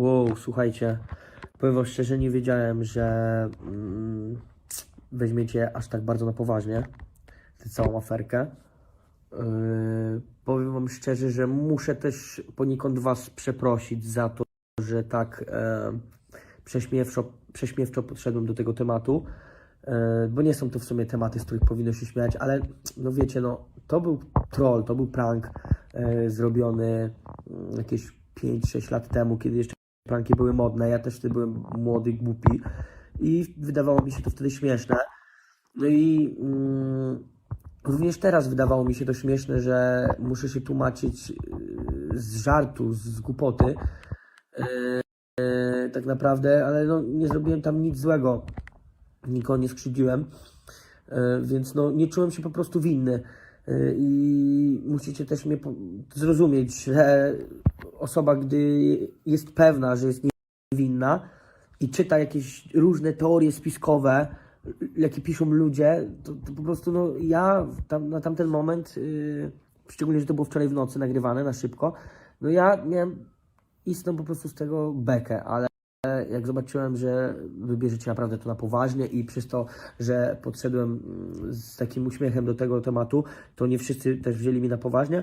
Wow, słuchajcie, powiem wam szczerze, nie wiedziałem, że mm, weźmiecie aż tak bardzo na poważnie tę całą aferkę. Yy, powiem wam szczerze, że muszę też poniekąd was przeprosić za to, że tak e, prześmiewczo, prześmiewczo podszedłem do tego tematu, e, bo nie są to w sumie tematy, z których powinno się śmiać, ale no wiecie, no to był troll, to był prank e, zrobiony mm, jakieś 5-6 lat temu, kiedy jeszcze pranki były modne, ja też wtedy byłem młody, głupi i wydawało mi się to wtedy śmieszne. No i mm, również teraz wydawało mi się to śmieszne, że muszę się tłumaczyć yy, z żartu, z głupoty. Yy, yy, tak naprawdę, ale no, nie zrobiłem tam nic złego. Nikogo nie skrzywdziłem, yy, więc no, nie czułem się po prostu winny. Yy, I musicie też mnie zrozumieć, że osoba, gdy jest pewna, że jest niewinna i czyta jakieś różne teorie spiskowe, jakie piszą ludzie, to, to po prostu no, ja tam, na tamten moment, yy, szczególnie, że to było wczoraj w nocy nagrywane na szybko, no ja miałem istną po prostu z tego bekę, ale jak zobaczyłem, że wy bierzecie naprawdę to na poważnie i przez to, że podszedłem mm, z takim uśmiechem do tego tematu, to nie wszyscy też wzięli mi na poważnie.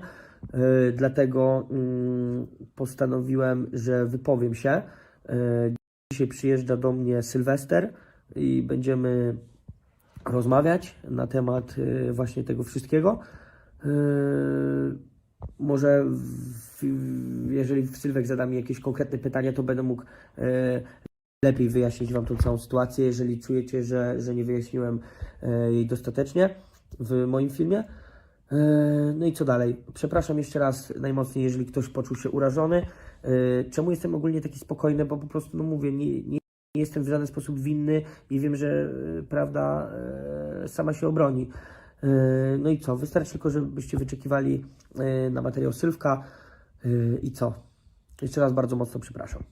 Yy, dlatego mm, postanowiłem, że wypowiem się. Yy, Dzisiaj przyjeżdża do mnie Sylwester i będziemy rozmawiać na temat yy, właśnie tego wszystkiego. Może w, jeżeli w Sylwek zada mi jakieś konkretne pytania, to będę mógł e, lepiej wyjaśnić Wam tą całą sytuację, jeżeli czujecie, że, że nie wyjaśniłem e, jej dostatecznie w moim filmie. E, No i co dalej? Przepraszam jeszcze raz najmocniej, jeżeli ktoś poczuł się urażony. Czemu jestem ogólnie taki spokojny? Bo po prostu, no mówię, nie, nie jestem w żaden sposób winny i wiem, że prawda sama się obroni. No i co? Wystarczy tylko, żebyście wyczekiwali na materiał Sylwka i co? Jeszcze raz bardzo mocno przepraszam.